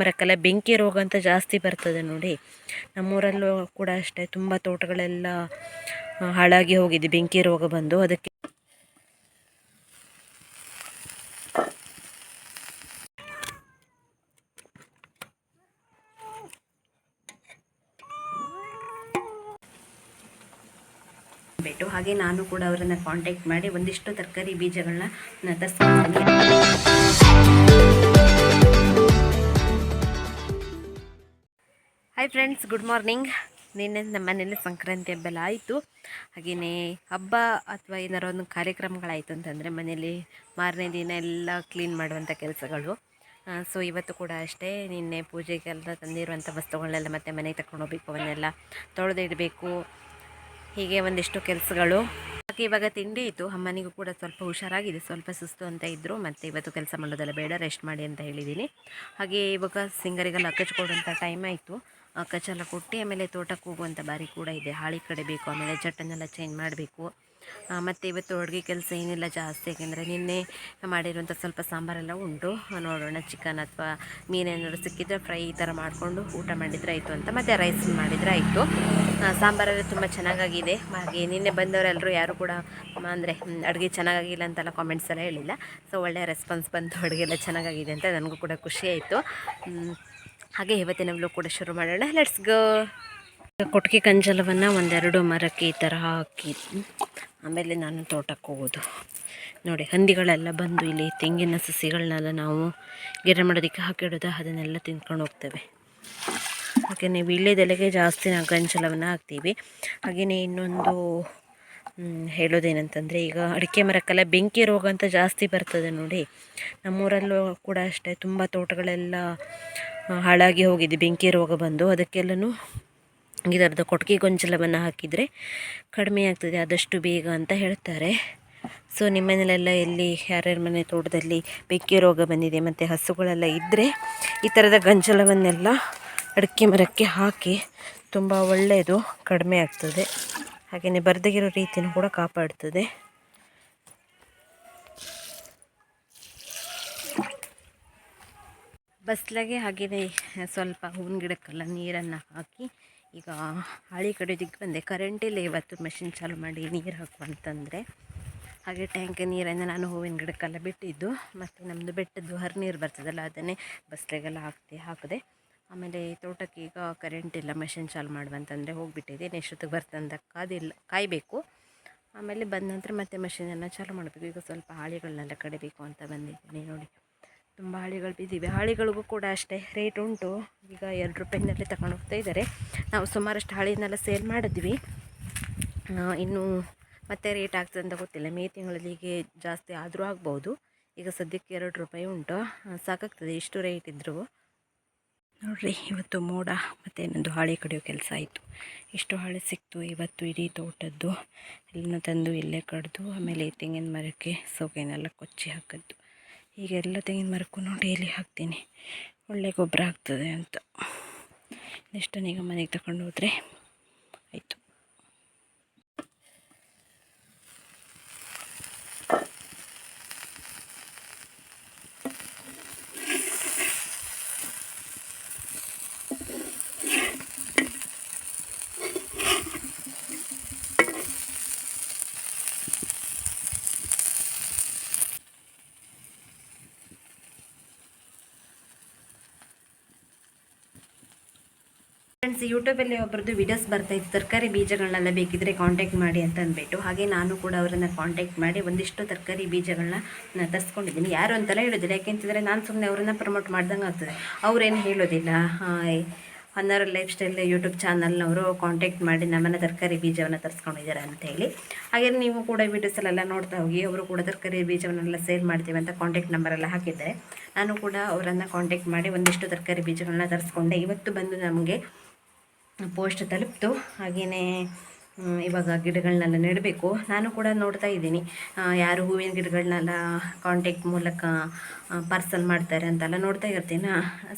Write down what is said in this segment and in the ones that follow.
ಮರಕ್ಕೆಲ್ಲ ಬೆಂಕಿ ರೋಗ ಅಂತ ಜಾಸ್ತಿ ಬರ್ತದೆ ನೋಡಿ. ನಮ್ಮೂರಲ್ಲೂ ಕೂಡ ಅಷ್ಟೇ, ತುಂಬ ತೋಟಗಳೆಲ್ಲ ಹಾಳಾಗಿ ಹೋಗಿದೆ, ಬೆಂಕಿ ರೋಗ ಬಂದು. ಅದಕ್ಕೆ ಬಿಟ್ಟು ಹಾಗೆ ನಾನು ಕೂಡ ಅವರನ್ನು ಕಾಂಟ್ಯಾಕ್ಟ್ ಮಾಡಿ ಒಂದಿಷ್ಟು ತರಕಾರಿ ಬೀಜಗಳನ್ನ ತರಿಸ್ಕೊಂಡು ಹಾಯ್ ಫ್ರೆಂಡ್ಸ್ ಗುಡ್ ಮಾರ್ನಿಂಗ್ ನಿನ್ನೆ ನಮ್ಮ ಮನೇಲಿ ಸಂಕ್ರಾಂತಿ ಹಬ್ಬ ಎಲ್ಲ ಆಯಿತು. ಹಾಗೆಯೇ ಹಬ್ಬ ಅಥವಾ ಏನಾರು ಒಂದು ಕಾರ್ಯಕ್ರಮಗಳಾಯಿತು ಅಂತಂದರೆ ಮನೇಲಿ ಮಾರನೇ ದಿನ ಎಲ್ಲ ಕ್ಲೀನ್ ಮಾಡುವಂಥ ಕೆಲಸಗಳು. ಸೊ ಇವತ್ತು ಕೂಡ ಅಷ್ಟೇ ನಿನ್ನೆ ಪೂಜೆಗೆಲ್ಲ ತಂದಿರುವಂಥ ವಸ್ತುಗಳನ್ನೆಲ್ಲ ಮತ್ತೆ ಮನೆಗೆ ತಗೊಂಡು ಹೋಗ್ಬೇಕು, ಅವನ್ನೆಲ್ಲ ತೊಳೆದಿಡಬೇಕು. ಹೀಗೆ ಒಂದಿಷ್ಟು ಕೆಲಸಗಳು. ಹಾಗೆ ಇವಾಗ ತಿಂಡಿ ಇತ್ತು. ಅಮ್ಮನಿಗೂ ಕೂಡ ಸ್ವಲ್ಪ ಹುಷಾರಾಗಿದೆ. ಸ್ವಲ್ಪ ಸುಸ್ತು ಅಂತ ಇದ್ದರು ಮತ್ತು ಇವತ್ತು ಕೆಲಸ ಮಾಡೋದೆಲ್ಲ ಬೇಡ ರೆಸ್ಟ್ ಮಾಡಿ ಅಂತ ಹೇಳಿದ್ದೀನಿ ಹಾಗೆ ಇವಾಗ ಸಿಂಗರಿಗೆಲ್ಲ ಅಕ್ಕಚ್ಕೊಡುವಂಥ ಟೈಮ್ ಆಯಿತು. ಕಚ್ಚೆಲ್ಲ ಕೊಟ್ಟು, ಆಮೇಲೆ ತೋಟಕ್ಕೆ ಹೋಗುವಂಥ ಬಾರಿ ಕೂಡ ಇದೆ. ಹಾಳಿ ಕಡೆ ಬೇಕು, ಆಮೇಲೆ ಚಟ್ಟನ್ನೆಲ್ಲ ಚೇಂಜ್ ಮಾಡಬೇಕು. ಮತ್ತು ಇವತ್ತು ಅಡುಗೆ ಕೆಲಸ ಏನಿಲ್ಲ ಜಾಸ್ತಿ, ಯಾಕೆಂದರೆ ನಿನ್ನೆ ಮಾಡಿರುವಂಥ ಸ್ವಲ್ಪ ಸಾಂಬಾರೆಲ್ಲ ಉಂಟು. ನೋಡೋಣ ಚಿಕನ್ ಅಥವಾ ಮೀನೇನಾದ್ರು ಸಿಕ್ಕಿದ್ರೆ ಫ್ರೈ ಈ ಥರ ಮಾಡಿಕೊಂಡು ಊಟ ಮಾಡಿದರೆ ಆಯಿತು ಅಂತ. ಮತ್ತು ರೈಸ್ ಮಾಡಿದರೆ ಆಯಿತು. ಸಾಂಬಾರೆಲ್ಲ ತುಂಬ ಚೆನ್ನಾಗಾಗಿದೆ. ಹಾಗೆ ನಿನ್ನೆ ಬಂದವರೆಲ್ಲರೂ ಯಾರು ಕೂಡ ಅಂದರೆ ಅಡುಗೆ ಚೆನ್ನಾಗಾಗಿಲ್ಲ ಅಂತೆಲ್ಲ ಕಾಮೆಂಟ್ಸ್ ಎಲ್ಲ ಹೇಳಿಲ್ಲ. ಸೊ ಒಳ್ಳೆಯ ರೆಸ್ಪಾನ್ಸ್ ಬಂತು. ಅಡುಗೆ ಎಲ್ಲ ಚೆನ್ನಾಗಾಗಿದೆ ಅಂತ ನನಗೂ ಕೂಡ ಖುಷಿ ಆಯಿತು. ಹಾಗೆ ಇವತ್ತಿನ ವ್ಲಾಗ್ ಕೂಡ ಶುರು ಮಾಡೋಣ. ಲೆಟ್ಸ್ ಗೋ ಕೊಟ್ಟಿಗೆ ಕಂಜಲವನ್ನು ಒಂದೆರಡು ಮರಕ್ಕೆ ಈ ಥರ ಹಾಕಿ. ಆಮೇಲೆ ನಾನು ತೋಟಕ್ಕೆ ಹೋಗೋದು. ನೋಡಿ, ಹಂದಿಗಳೆಲ್ಲ ಬಂದು ಇಲ್ಲಿ ತೆಂಗಿನ ಸಸಿಗಳನ್ನೆಲ್ಲ ನಾವು ಗಿಡ ಮಾಡೋದಕ್ಕೆ ಹಾಕಿಡೋದು ಅದನ್ನೆಲ್ಲ ತಿನ್ಕೊಂಡು ಹೋಗ್ತೇವೆ. ಹಾಗೆಯೇ ವೀಳ್ಯದೆಲೆಗೆ ಜಾಸ್ತಿ ನಾವು ಗಂಜಲವನ್ನು ಹಾಕ್ತೀವಿ. ಹಾಗೆಯೇ ಇನ್ನೊಂದು ಹೇಳೋದೇನಂತಂದರೆ ಈಗ ಅಡಿಕೆ ಮರಕ್ಕೆಲ್ಲ ಬೆಂಕಿ ರೋಗ ಅಂತ ಜಾಸ್ತಿ ಬರ್ತದೆ ನೋಡಿ. ನಮ್ಮೂರಲ್ಲೂ ಕೂಡ ಅಷ್ಟೇ, ತುಂಬ ತೋಟಗಳೆಲ್ಲ ಹಾಳಾಗಿ ಹೋಗಿದೆ, ಬೆಂಕಿ ರೋಗ ಬಂದು. ಅದಕ್ಕೆಲ್ಲನೂ ಇದರದ್ದು ಕೊಟ್ಟಿಗೆ ಗೊಂಚಲವನ್ನು ಹಾಕಿದರೆ ಕಡಿಮೆ ಆಗ್ತದೆ, ಆದಷ್ಟು ಬೇಗ ಅಂತ ಹೇಳ್ತಾರೆ. ಸೊ ನಿಮ್ಮನೇಲೆಲ್ಲ ಎಲ್ಲಿ, ಯಾರ್ಯಾರ ಮನೆ ತೋಟದಲ್ಲಿ ಬೆಂಕಿ ರೋಗ ಬಂದಿದೆ, ಮತ್ತು ಹಸುಗಳೆಲ್ಲ ಇದ್ದರೆ ಈ ಥರದ ಗಂಜಲವನ್ನೆಲ್ಲ ಅಡಿಕೆ ಮರಕ್ಕೆ ಹಾಕಿ ತುಂಬ ಒಳ್ಳೆಯದು, ಕಡಿಮೆ ಆಗ್ತದೆ. ಹಾಗೆಯೇ ಬರ್ದಗಿರೋ ರೀತಿಯೂ ಕೂಡ ಕಾಪಾಡ್ತದೆ. ಬಸ್ಲಾಗೆ ಹಾಗೆಯೇ ಸ್ವಲ್ಪ ಹೂವಿನ ಗಿಡಕ್ಕೆಲ್ಲ ನೀರನ್ನು ಹಾಕಿ ಈಗ ಹಳಿ ಕಡೆದಿಗೆ ಬಂದೆ. ಕರೆಂಟಿಲ್ಲ ಇವತ್ತು ಮೆಷಿನ್ ಚಾಲು ಮಾಡಿ ನೀರು ಹಾಕು ಅಂತಂದರೆ ಹಾಗೆ ಟ್ಯಾಂಕ್ ನೀರನ್ನು ನಾನು ಹೂವಿನ ಗಿಡಕ್ಕೆಲ್ಲ ಬಿಟ್ಟಿದ್ದು. ಮತ್ತು ನಮ್ಮದು ಬೆಟ್ಟದ್ದು ಹರಿನೀರು ಬರ್ತದಲ್ಲ, ಅದನ್ನೇ ಬಸ್ಲೆಗೆಲ್ಲ ಹಾಕ್ತಿ ಹಾಕಿದೆ ಆಮೇಲೆ ತೋಟಕ್ಕೆ ಈಗ ಕರೆಂಟ್ ಇಲ್ಲ ಮೆಷಿನ್ ಚಾಲು ಮಾಡುವಂತಂದರೆ ಹೋಗಿಬಿಟ್ಟಿದೆ. ಎಷ್ಟೊತ್ತಿಗೆ ಬರ್ತಂದ ಕಾದಿಲ್ಲ, ಕಾಯಬೇಕು. ಆಮೇಲೆ ಬಂದ ನಂತರ ಮತ್ತೆ ಮೆಷಿನನ್ನು ಚಾಲು ಮಾಡಬೇಕು. ಈಗ ಸ್ವಲ್ಪ ಹಾಳಿಗಳನ್ನೆಲ್ಲ ಕಡಿಬೇಕು ಅಂತ ಬಂದಿದ್ದೀನಿ ನೋಡಿ. ತುಂಬ ಹಳ್ಳಿಗಳು ಬಿದ್ದಿವೆ. ಹಳ್ಳಿಗಳಿಗೂ ಕೂಡ ಅಷ್ಟೇ ರೇಟ್ ಉಂಟು. ಈಗ ಎರಡು ರೂಪಾಯಿನಲ್ಲಿ ತಗೊಂಡು ಹೋಗ್ತಾ ಇದ್ದಾರೆ. ನಾವು ಸುಮಾರಷ್ಟು ಹಾಳಿನೆಲ್ಲ ಸೇಲ್ ಮಾಡಿದ್ವಿ. ಇನ್ನೂ ಮತ್ತೆ ರೇಟ್ ಆಗ್ತದೆ ಅಂತ ಗೊತ್ತಿಲ್ಲ. ಮೇ ತಿಂಗಳಲ್ಲಿ ಹೀಗೆ ಜಾಸ್ತಿ ಆದರೂ ಆಗ್ಬೋದು. ಈಗ ಸದ್ಯಕ್ಕೆ ಎರಡು ರೂಪಾಯಿ ಉಂಟು. ಸಾಕಾಗ್ತದೆ ಇಷ್ಟು ರೇಟ್ ಇದ್ದರೂ ನೋಡ್ರಿ, ಇವತ್ತು ಮೋಡ ಮತ್ತು ಇನ್ನೊಂದು ಹಾಳೆ ಕಡಿಯೋ ಕೆಲಸ ಆಯಿತು. ಇಷ್ಟು ಹಾಳೆ ಸಿಕ್ತು, ಇವತ್ತು ಇಡೀ ತೋಟದ್ದು. ಎಲ್ಲ ತಂದು ಇಲ್ಲೇ ಕಡ್ದು, ಆಮೇಲೆ ತೆಂಗಿನ ಮರಕ್ಕೆ ಸೊಗೆನೆಲ್ಲ ಕೊಚ್ಚಿ ಹಾಕಿದ್ದು. ಈಗ ಎಲ್ಲ ತೆಂಗಿನ ಮರಕ್ಕೂ ಡೈಲಿ ಹಾಕ್ತೀನಿ. ಒಳ್ಳೆ ಗೊಬ್ಬರ ಆಗ್ತದೆ ಅಂತ. ನೆಕ್ಸ್ಟ್ ಈಗ ಮನೆಗೆ ತಗೊಂಡು ಹೋದರೆ ಆಯಿತು. ಫ್ರೆಂಡ್ಸ್, ಯೂಟ್ಯೂಬಲ್ಲಿ ಒಬ್ಬರದ್ದು ವಿಡಿಯೋಸ್ ಬರ್ತಾ ಇತ್ತು. ತರಕಾರಿ ಬೀಜಗಳನ್ನೆಲ್ಲ ಬೇಕಿದ್ರೆ ಕಾಂಟ್ಯಾಕ್ಟ್ ಮಾಡಿ ಅಂತ ಅಂದ್ಬಿಟ್ಟು. ಹಾಗೆ ನಾನು ಕೂಡ ಅವರನ್ನು ಕಾಂಟ್ಯಾಕ್ಟ್ ಮಾಡಿ ಒಂದಿಷ್ಟು ತರಕಾರಿ ಬೀಜಗಳನ್ನ ನಾನು ತರಿಸ್ಕೊಂಡಿದ್ದೀನಿ. ಯಾರು ಅಂತೆಲ್ಲ ಹೇಳೋದಿಲ್ಲ. ಯಾಕೆಂತಂದರೆ ನಾನು ಸುಮ್ಮನೆ ಅವರನ್ನು ಪ್ರಮೋಟ್ ಮಾಡ್ದಂಗೆ ಆಗ್ತದೆ. ಅವ್ರೇನು ಹೇಳೋದಿಲ್ಲ. ಹೊನ್ನಾರ ಲೈಫ್ ಸ್ಟೈಲ್ ಯೂಟ್ಯೂಬ್ ಚಾನಲ್ನವರು ಕಾಂಟ್ಯಾಕ್ಟ್ ಮಾಡಿ ನಮ್ಮನ್ನು ತರಕಾರಿ ಬೀಜವನ್ನು ತರಿಸ್ಕೊಂಡಿದ್ದಾರೆ ಹೇಳಿ ಹಾಗೆ ನೀವು ಕೂಡ ವೀಡಿಯೋಸಲ್ಲೆಲ್ಲ ನೋಡ್ತಾ ಹೋಗಿ, ಅವರು ಕೂಡ ತರಕಾರಿ ಬೀಜವನ್ನೆಲ್ಲ ಸೇಲ್ ಮಾಡ್ತೀವಿ ಅಂತ ಕಾಂಟ್ಯಾಕ್ಟ್ ನಂಬರೆಲ್ಲ ಹಾಕಿದ್ದಾರೆ. ನಾನು ಕೂಡ ಅವರನ್ನು ಕಾಂಟ್ಯಾಕ್ಟ್ ಮಾಡಿ ಒಂದಿಷ್ಟು ತರಕಾರಿ ಬೀಜಗಳನ್ನ ತರಿಸ್ಕೊಂಡೆ. ಇವತ್ತು ಬಂದು ನಮಗೆ ಪೋಸ್ಟ್ ತಲುಪ್ತು. ಹಾಗೆಯೇ ಇವಾಗ ಗಿಡಗಳನ್ನೆಲ್ಲ ನೆಡಬೇಕು. ನಾನು ಕೂಡ ನೋಡ್ತಾ ಇದ್ದೀನಿ. ಯಾರು ಹೂವಿನ ಗಿಡಗಳನ್ನೆಲ್ಲ ಕಾಂಟ್ಯಾಕ್ಟ್ ಮೂಲಕ ಪಾರ್ಸಲ್ ಮಾಡ್ತಾರೆ ಅಂತೆಲ್ಲ ನೋಡ್ತಾ ಇರ್ತೀನಿ.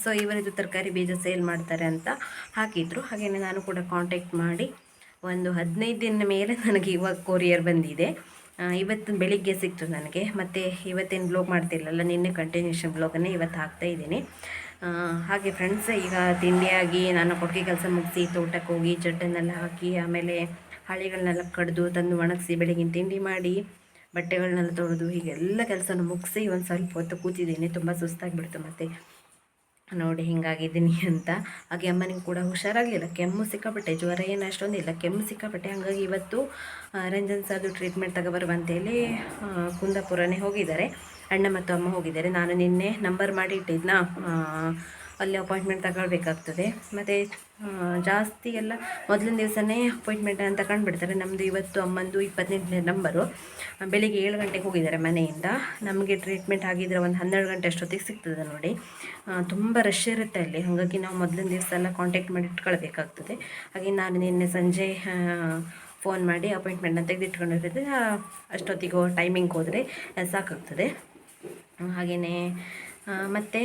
ಸೊ ಇವರಿದು ತರಕಾರಿ ಬೀಜ ಸೇಲ್ ಮಾಡ್ತಾರೆ ಅಂತ ಹಾಕಿದ್ರು. ಹಾಗೆಯೇ ನಾನು ಕೂಡ ಕಾಂಟ್ಯಾಕ್ಟ್ ಮಾಡಿ ಒಂದು ಹದಿನೈದು ದಿನ ಮೇಲೆ ನನಗೆ ಇವಾಗ ಕೊರಿಯರ್ ಬಂದಿದೆ. ಇವತ್ತು ಬೆಳಿಗ್ಗೆ ಸಿಕ್ತು ನನಗೆ. ಮತ್ತು ಇವತ್ತೇನು ಬ್ಲಾಗ್ ಮಾಡ್ತಿರಲಿಲ್ಲ, ನಿನ್ನೆ ಕಂಟಿನ್ಯೂಷನ್ ಬ್ಲಾಗನ್ನೇ ಇವತ್ತು ಹಾಕ್ತಾ ಇದ್ದೀನಿ. ಹಾಗೆ ಫ್ರೆಂಡ್ಸ್ ಈಗ ತಿಂಡಿಯಾಗಿ ನಾನು ಕೊಡುಗೆ ಕೆಲಸ ಮುಗಿಸಿ ತೋಟಕ್ಕೆ ಹೋಗಿ ಚಟ್ಟನ್ನೆಲ್ಲ ಹಾಕಿ, ಆಮೇಲೆ ಹಳಿಗಳನ್ನೆಲ್ಲ ಕಡಿದು ತಂದು ಒಣಗಿಸಿ ಬೆಳಗಿನ ತಿಂಡಿ ಮಾಡಿ ಬಟ್ಟೆಗಳನ್ನೆಲ್ಲ ತೊಳೆದು ಹೀಗೆಲ್ಲ ಕೆಲಸನ ಮುಗಿಸಿ ಒಂದು ಸ್ವಲ್ಪ ಹೊತ್ತು ಕೂತಿದ್ದೀನಿ. ತುಂಬ ಸುಸ್ತಾಗಿಬಿಡ್ತು ಮತ್ತು. ನೋಡಿ ಹಿಂಗಾಗಿದ್ದೀನಿ ಅಂತ. ಹಾಗೆ ಅಮ್ಮನಿಗೆ ಕೂಡ ಹುಷಾರಾಗಲಿಲ್ಲ. ಕೆಮ್ಮು ಸಿಕ್ಕಾಪಟ್ಟೆ, ಜ್ವರ ಏನು ಅಷ್ಟೊಂದಿಲ್ಲ ಕೆಮ್ಮು ಸಿಕ್ಕಾಪಟ್ಟೆ. ಹಾಗಾಗಿ ಇವತ್ತು ರಂಜನ್ ಸಾದು ಟ್ರೀಟ್ಮೆಂಟ್ ತಗೊಬರುವಂತೇಳಿ ಕುಂದಾಪುರನೇ ಹೋಗಿದ್ದಾರೆ. ಅಣ್ಣ ಮತ್ತು ಅಮ್ಮ ಹೋಗಿದ್ದಾರೆ. ನಾನು ನಿನ್ನೆ ನಂಬರ್ ಮಾಡಿ ಇಟ್ಟಿದ್ನಾ? ಅಲ್ಲಿ ಅಪಾಯಿಂಟ್ಮೆಂಟ್ ತಗೊಳ್ಬೇಕಾಗ್ತದೆ. ಮತ್ತು ಜಾಸ್ತಿ ಎಲ್ಲ ಮೊದಲಿನ ದಿವಸನೇ ಅಪಾಯಿಂಟ್ಮೆಂಟ್ ಅಂತ ಕಂಡುಬಿಡ್ತಾರೆ. ನಮ್ಮದು ಇವತ್ತು ಅಮ್ಮಂದು ಇಪ್ಪತ್ತೆಂಟನೇ ನಂಬರು. ಬೆಳಿಗ್ಗೆ ಏಳು ಗಂಟೆಗೆ ಹೋಗಿದ್ದಾರೆ ಮನೆಯಿಂದ. ನಮಗೆ ಟ್ರೀಟ್ಮೆಂಟ್ ಆಗಿದ್ದರೆ ಒಂದು ಹನ್ನೆರಡು ಗಂಟೆ ಅಷ್ಟೊತ್ತಿಗೆ ಸಿಗ್ತದೆ ನೋಡಿ. ತುಂಬ ರಶ್ ಇರುತ್ತೆ ಅಲ್ಲಿ. ಹಾಗಾಗಿ ನಾವು ಮೊದಲಿನ ದಿವಸ ಎಲ್ಲ ಕಾಂಟ್ಯಾಕ್ಟ್ ಮಾಡಿ ಇಟ್ಕೊಳ್ಬೇಕಾಗ್ತದೆ. ಹಾಗೆ ನಾನು ನಿನ್ನೆ ಸಂಜೆ ಫೋನ್ ಮಾಡಿ ಅಪಾಯಿಂಟ್ಮೆಂಟ್ನ ತೆಗೆದಿಟ್ಕೊಂಡಿರೋದು ಅಷ್ಟೊತ್ತಿಗೆ ಟೈಮಿಂಗ್ ಹೋದರೆ ಸಾಕಾಗ್ತದೆ. ಹಾಗೆಯೇ ಮತ್ತು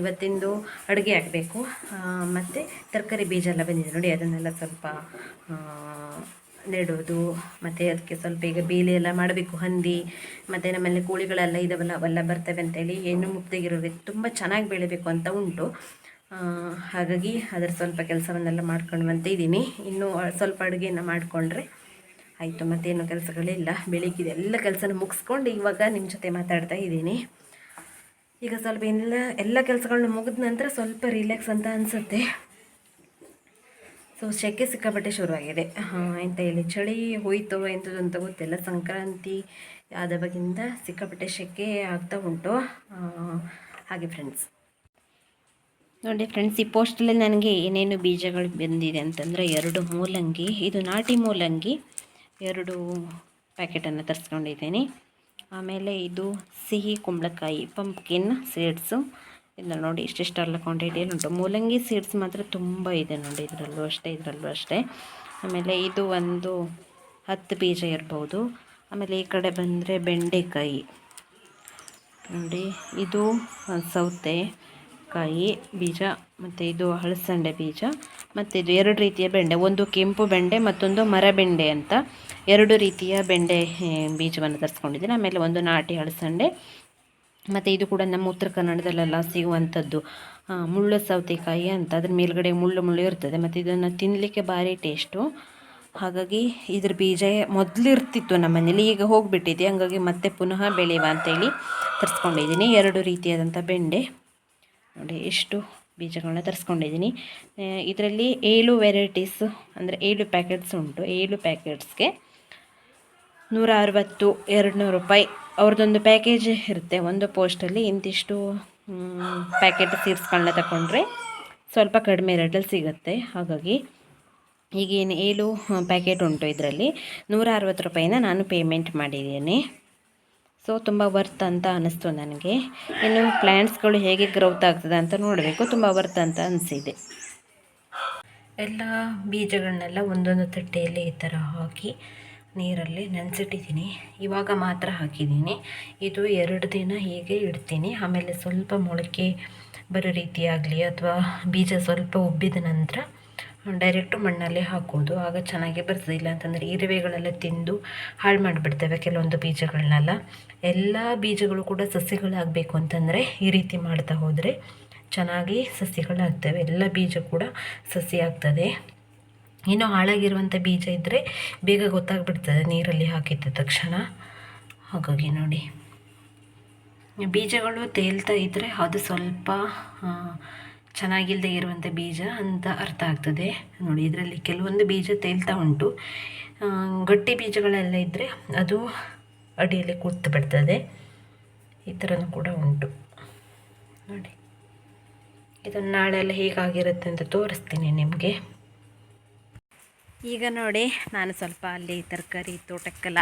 ಇವತ್ತಿಂದು ಅಡುಗೆ ಆಗಬೇಕು ಮತ್ತು ತರಕಾರಿ ಬೀಜ ಎಲ್ಲ ಬಂದಿದೆ ನೋಡಿ, ಅದನ್ನೆಲ್ಲ ಸ್ವಲ್ಪ ನೆಡೋದು ಮತ್ತು ಅದಕ್ಕೆ ಸ್ವಲ್ಪ ಈಗ ಬೇಲಿ ಎಲ್ಲ ಮಾಡಬೇಕು, ಹಂದಿ, ಮತ್ತು ನಮ್ಮಲ್ಲಿ ಕೋಳಿಗಳೆಲ್ಲ ಇದಾವಲ್ಲ, ಅವೆಲ್ಲ ಬರ್ತವೆ ಅಂತೇಳಿ ಹೆಣ್ಣು ಮುಗ್ದಾಗಿರೋರಿಗೆ ತುಂಬ ಚೆನ್ನಾಗಿ ಬೆಳಿಬೇಕು ಅಂತ ಉಂಟು. ಹಾಗಾಗಿ ಅದರ ಸ್ವಲ್ಪ ಕೆಲಸವನ್ನೆಲ್ಲ ಮಾಡ್ಕೊಂಡ್ವಂತೆ ಇದ್ದೀನಿ. ಇನ್ನೂ ಸ್ವಲ್ಪ ಅಡುಗೆಯನ್ನು ಮಾಡಿಕೊಂಡ್ರೆ ಆಯಿತು, ಮತ್ತೇನು ಕೆಲಸಗಳಿಲ್ಲ. ಬೆಳಿಗ್ಗೆ ಎಲ್ಲ ಕೆಲಸನ ಮುಗಿಸ್ಕೊಂಡು ಇವಾಗ ನಿಮ್ಮ ಜೊತೆ ಮಾತಾಡ್ತಾ ಇದ್ದೀನಿ. ಈಗ ಸ್ವಲ್ಪ ಎಲ್ಲ ಎಲ್ಲ ಕೆಲಸಗಳನ್ನ ಮುಗಿದ ನಂತರ ಸ್ವಲ್ಪ ರಿಲ್ಯಾಕ್ಸ್ ಅಂತ ಅನಿಸುತ್ತೆ. ಸೊ ಸೆಕೆ ಸಿಕ್ಕಾಪಟ್ಟೆ ಶುರುವಾಗಿದೆ. ಹಾಂ, ಎಂತ ಹೇಳಿ, ಚಳಿ ಹೋಯ್ತು ಎಂಥದ್ದು ಅಂತ ಗೊತ್ತಿಲ್ಲ. ಸಂಕ್ರಾಂತಿ ಆದ ಬಗ್ಗಿಂದ ಸಿಕ್ಕಾಪಟ್ಟೆ ಸೆಕೆ ಆಗ್ತಾ ಉಂಟು. ಹಾಗೆ ಫ್ರೆಂಡ್ಸ್ ನೋಡಿ ಫ್ರೆಂಡ್ಸ್ ಈ ಪೋಸ್ಟಲ್ಲಿ ನನಗೆ ಏನೇನು ಬೀಜಗಳು ಬಂದಿದೆ ಅಂತಂದರೆ ಎರಡು ಮೂಲಂಗಿ, ಇದು ನಾಟಿ ಮೂಲಂಗಿ, ಎರಡು ಪ್ಯಾಕೆಟನ್ನು ತರಿಸ್ಕೊಂಡಿದ್ದೀನಿ. ಆಮೇಲೆ ಇದು ಸಿಹಿ ಕುಂಬಳಕಾಯಿ ಪಂಪ್ಕಿನ್ ಸೀಡ್ಸು ಇದನ್ನ ನೋಡಿ ಇಷ್ಟಿಷ್ಟೆಲ್ಲ ಕ್ವಾಂಟಿಟಿ ಉಂಟು? ಮೂಲಂಗಿ ಸೀಡ್ಸ್ ಮಾತ್ರ ತುಂಬ ಇದೆ ನೋಡಿ ಇದರಲ್ಲೂ ಅಷ್ಟೇ ಇದರಲ್ಲೂ ಅಷ್ಟೇ. ಆಮೇಲೆ ಇದು ಒಂದು ಹತ್ತು ಬೀಜ ಇರ್ಬೋದು. ಆಮೇಲೆ ಈ ಕಡೆ ಬಂದರೆ ಬೆಂಡೆಕಾಯಿ. ನೋಡಿ, ಇದು ಸೌತೆಕಾಯಿ ಬೀಜ, ಮತ್ತು ಇದು ಹಳಸಂಡೆ ಬೀಜ. ಮತ್ತು ಇದು ಎರಡು ರೀತಿಯ ಬೆಂಡೆ, ಒಂದು ಕೆಂಪು ಬೆಂಡೆ ಮತ್ತೊಂದು ಮರ ಬೆಂಡೆ ಅಂತ ಎರಡು ರೀತಿಯ ಬೆಂಡೆ ಬೀಜವನ್ನು ತರಿಸ್ಕೊಂಡಿದ್ದೀನಿ. ಆಮೇಲೆ ಒಂದು ನಾಟಿ ಅಳಸಂಡೆ ಮತ್ತು ಇದು ಕೂಡ ನಮ್ಮ ಉತ್ತರ ಕನ್ನಡದಲ್ಲೆಲ್ಲ ಸಿಗುವಂಥದ್ದು ಮುಳ್ಳು ಸೌತೆಕಾಯಿ ಅಂತ. ಅದ್ರ ಮೇಲ್ಗಡೆ ಮುಳ್ಳು ಮುಳ್ಳು ಇರ್ತದೆ. ಮತ್ತು ಇದನ್ನು ತಿನ್ನಲಿಕ್ಕೆ ಭಾರಿ ಟೇಸ್ಟು ಹಾಗಾಗಿ ಇದ್ರ ಬೀಜ ಮೊದಲು ಇರ್ತಿತ್ತು ನಮ್ಮ ಮನೇಲಿ, ಈಗ ಹೋಗಿಬಿಟ್ಟಿದೆ. ಹಾಗಾಗಿ ಮತ್ತೆ ಪುನಃ ಬೆಳೆಯುವ ಅಂತೇಳಿ ತರಿಸ್ಕೊಂಡಿದ್ದೀನಿ. ಎರಡು ರೀತಿಯಾದಂಥ ಬೆಂಡೆ. ನೋಡಿ ಎಷ್ಟು ಬೀಜಗಳನ್ನ ತರಿಸ್ಕೊಂಡಿದ್ದೀನಿ. ಇದರಲ್ಲಿ ಏಳು ವೆರೈಟೀಸ್ ಅಂದರೆ ಏಳು ಪ್ಯಾಕೆಟ್ಸ್ ಉಂಟು. ಏಳು ಪ್ಯಾಕೆಟ್ಸ್ಗೆ ನೂರ ಅರವತ್ತು ಎರಡು ನೂರು ರೂಪಾಯಿ. ಅವ್ರದ್ದೊಂದು ಪ್ಯಾಕೇಜ್ ಇರುತ್ತೆ. ಒಂದು ಪೋಸ್ಟಲ್ಲಿ ಇಂತಿಷ್ಟು ಪ್ಯಾಕೆಟ್ ಸೀಡ್ಸ್ಗಳನ್ನ ತಗೊಂಡ್ರೆ ಸ್ವಲ್ಪ ಕಡಿಮೆ ರೇಟಲ್ಲಿ ಸಿಗುತ್ತೆ. ಹಾಗಾಗಿ ಈಗೇನು ಏಳು ಪ್ಯಾಕೆಟ್ ಉಂಟು ಇದರಲ್ಲಿ. ನೂರ ಅರವತ್ತು ರೂಪಾಯಿನ ನಾನು ಪೇಮೆಂಟ್ ಮಾಡಿದ್ದೀನಿ. ಸೊ ತುಂಬ ವರ್ತ್ ಅಂತ ಅನ್ನಿಸ್ತು ನನಗೆ. ಇನ್ನು ಪ್ಲ್ಯಾಂಟ್ಸ್ಗಳು ಹೇಗೆ ಗ್ರೌತ್ ಆಗ್ತದೆ ಅಂತ ನೋಡಬೇಕು. ತುಂಬ ವರ್ತ್ ಅಂತ ಅನಿಸಿದೆ. ಎಲ್ಲ ಬೀಜಗಳನ್ನೆಲ್ಲ ಒಂದೊಂದು ತಟ್ಟೆಯಲ್ಲಿ ಈ ಥರ ಹಾಕಿ ನೀರಲ್ಲಿ ನೆನೆಸಿಟ್ಟಿದ್ದೀನಿ. ಇವಾಗ ಮಾತ್ರ ಹಾಕಿದ್ದೀನಿ. ಇದು ಎರಡು ದಿನ ಹೀಗೆ ಇಡ್ತೀನಿ. ಆಮೇಲೆ ಸ್ವಲ್ಪ ಮೊಳಕೆ ಬರೋ ರೀತಿಯಾಗಲಿ ಅಥವಾ ಬೀಜ ಸ್ವಲ್ಪ ಉಬ್ಬಿದ ನಂತರ ಡೈರೆಕ್ಟು ಮಣ್ಣಲ್ಲಿ ಹಾಕೋದು, ಆಗ ಚೆನ್ನಾಗಿ ಬರ್ತದೆ. ಇಲ್ಲ ಅಂತಂದರೆ ಇರುವೆಗಳೆಲ್ಲ ತಿಂದು ಹಾಳು ಮಾಡಿಬಿಡ್ತವೆ ಕೆಲವೊಂದು ಬೀಜಗಳನ್ನೆಲ್ಲ ಎಲ್ಲ ಬೀಜಗಳು ಕೂಡ ಸಸ್ಯಗಳಾಗಬೇಕು ಅಂತಂದರೆ ಈ ರೀತಿ ಮಾಡ್ತಾ ಹೋದರೆ ಚೆನ್ನಾಗಿ ಸಸ್ಯಗಳಾಗ್ತವೆ ಎಲ್ಲ ಬೀಜ ಕೂಡ ಸಸಿ ಆಗ್ತದೆ ಇನ್ನು ಹಾಳಾಗಿರುವಂಥ ಬೀಜ ಇದ್ದರೆ ಬೇಗ ಗೊತ್ತಾಗ್ಬಿಡ್ತದೆ ನೀರಲ್ಲಿ ಹಾಕಿದ ತಕ್ಷಣ. ಹಾಗಾಗಿ ನೋಡಿ. ಬೀಜಗಳು ತೇಲ್ತಾ ಇದ್ದರೆ ಅದು ಸ್ವಲ್ಪ ಚೆನ್ನಾಗಿಲ್ಲದೆ ಇರುವಂಥ ಬೀಜ ಅಂತ ಅರ್ಥ ಆಗ್ತದೆ. ನೋಡಿ, ಇದರಲ್ಲಿ ಕೆಲವೊಂದು ಬೀಜ ತೇಲ್ತಾ ಉಂಟು. ಗಟ್ಟಿ ಬೀಜಗಳೆಲ್ಲ ಇದ್ದರೆ ಅದು ಅಡಿಯಲ್ಲಿ ಕೂತು ಬಿಡ್ತದೆ. ಈ ಥರನೂ ಕೂಡ ಉಂಟು. ನೋಡಿ ಇದನ್ನು ನಾಳೆ ಎಲ್ಲ ಹೇಗಾಗಿರುತ್ತೆ ಅಂತ ತೋರಿಸ್ತೀನಿ ನಿಮಗೆ. ಈಗ ನೋಡಿ, ನಾನು ಸ್ವಲ್ಪ ಅಲ್ಲಿ ತರಕಾರಿ ತೋಟಕ್ಕೆಲ್ಲ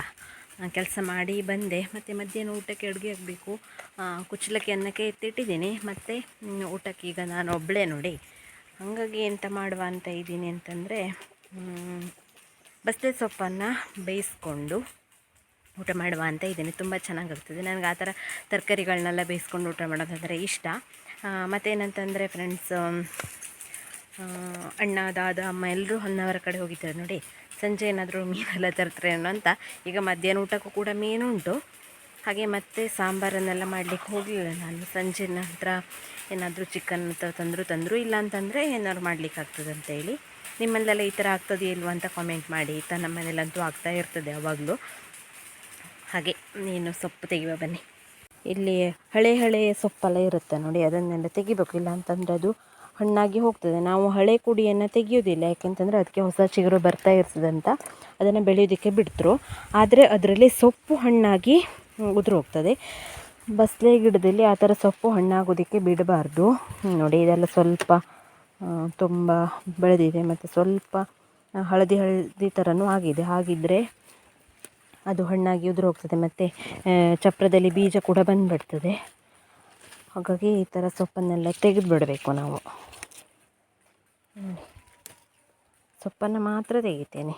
ಕೆಲಸ ಮಾಡಿ ಬಂದೆ. ಮತ್ತು ಮಧ್ಯಾಹ್ನ ಊಟಕ್ಕೆ ಅಡುಗೆ ಆಗಬೇಕು. ಕುಚ್ಚಲಕ್ಕಿ ಅನ್ನಕ್ಕೆ ಎತ್ತಿಟ್ಟಿದ್ದೀನಿ. ಮತ್ತು ಊಟಕ್ಕೆ ಈಗ ನಾನು ಒಬ್ಬಳೇ ನೋಡಿ. ಹಾಗಾಗಿ ಎಂತ ಮಾಡುವ ಅಂತ ಇದ್ದೀನಿ ಅಂತಂದರೆ ಬಸ್ಲೆ ಸೊಪ್ಪನ್ನು ಬೇಯಿಸ್ಕೊಂಡು ಊಟ ಮಾಡುವ ಅಂತ ಇದ್ದೀನಿ. ತುಂಬ ಚೆನ್ನಾಗಾಗ್ತದೆ. ನನಗೆ ಆ ಥರ ತರಕಾರಿಗಳನ್ನೆಲ್ಲ ಬೇಯಿಸ್ಕೊಂಡು ಊಟ ಮಾಡೋದಂದರೆ ಇಷ್ಟ. ಮತ್ತೇನಂತಂದರೆ ಫ್ರೆಂಡ್ಸ್ ಅಣ್ಣ, ದಾದ, ಅಮ್ಮ ಎಲ್ಲರೂ ಹೊನ್ನವರ ಕಡೆ ಹೋಗಿದ್ದಾರೆ ನೋಡಿ. ಸಂಜೆ ಏನಾದರೂ ಮೀನೆಲ್ಲ ತರ್ತಾರೆ ಅನ್ನೋ ಅಂತ. ಈಗ ಮಧ್ಯಾಹ್ನ ಊಟಕ್ಕೂ ಕೂಡ ಮೀನುಂಟು. ಹಾಗೆ ಮತ್ತೆ ಸಾಂಬಾರನ್ನೆಲ್ಲ ಮಾಡಲಿಕ್ಕೆ ಹೋಗಲಿಲ್ಲ ನಾನು. ಸಂಜೆ ನಂತರ ಏನಾದರೂ ಚಿಕನ್ ತಂದರೂ ತಂದರು ಇಲ್ಲ ಅಂತಂದರೆ ಏನಾದ್ರು ಮಾಡ್ಲಿಕ್ಕೆ ಆಗ್ತದೆ ಅಂತೇಳಿ ನಿಮ್ಮಲ್ಲೆಲ್ಲ ಈ ಥರ ಆಗ್ತದೆ ಇಲ್ವ ಅಂತ ಕಾಮೆಂಟ್ ಮಾಡಿ. ಈ ಥರ ನಮ್ಮ ಮನೇಲಂತೂ ಆಗ್ತಾ ಇರ್ತದೆ ಯಾವಾಗಲೂ. ಹಾಗೆ ನೀನು ಸೊಪ್ಪು ತೆಗಿವ ಬನ್ನಿ. ಇಲ್ಲಿ ಹಳೆ ಹಳೆ ಸೊಪ್ಪೆಲ್ಲ ಇರುತ್ತೆ ನೋಡಿ. ಅದನ್ನೆಲ್ಲ ತೆಗಿಬೇಕು. ಇಲ್ಲ ಅಂತಂದರೆ ಅದು ಹಣ್ಣಾಗಿ ಹೋಗ್ತದೆ. ನಾವು ಹಳೆ ಕುಡಿಯನ್ನು ತೆಗೆಯೋದಿಲ್ಲ ಯಾಕೆಂತಂದರೆ ಅದಕ್ಕೆ ಹೊಸ ಚಿಗುರು ಬರ್ತಾ ಇರ್ತದಂತ ಅದನ್ನು ಬೆಳೆಯೋದಕ್ಕೆ ಬಿಡ್ತರು. ಆದರೆ ಅದರಲ್ಲಿ ಸೊಪ್ಪು ಹಣ್ಣಾಗಿ ಉದುರು ಹೋಗ್ತದೆ ಬಸಳೆ ಗಿಡದಲ್ಲಿ ಆ ಥರ ಸೊಪ್ಪು ಹಣ್ಣಾಗೋದಕ್ಕೆ ಬಿಡಬಾರ್ದು. ನೋಡಿ, ಇದೆಲ್ಲ ಸ್ವಲ್ಪ ತುಂಬ ಬೆಳೆದಿದೆ ಮತ್ತು ಸ್ವಲ್ಪ ಹಳದಿ ಹಳದಿ ಥರನೂ ಆಗಿದೆ. ಹಾಗಿದ್ದರೆ ಅದು ಹಣ್ಣಾಗಿ ಉದುರು ಹೋಗ್ತದೆ ಮತ್ತು ಚಪ್ರದಲ್ಲಿ ಬೀಜ ಕೂಡ ಬಂದುಬಿಡ್ತದೆ. ಹಾಗಾಗಿ ಈ ಥರ ಸೊಪ್ಪನ್ನೆಲ್ಲ ತೆಗೆದು ಬಿಡಬೇಕು ನಾವು. ಸೊಪ್ಪನ್ನು ಮಾತ್ರ ತೆಗಿತೇನೆ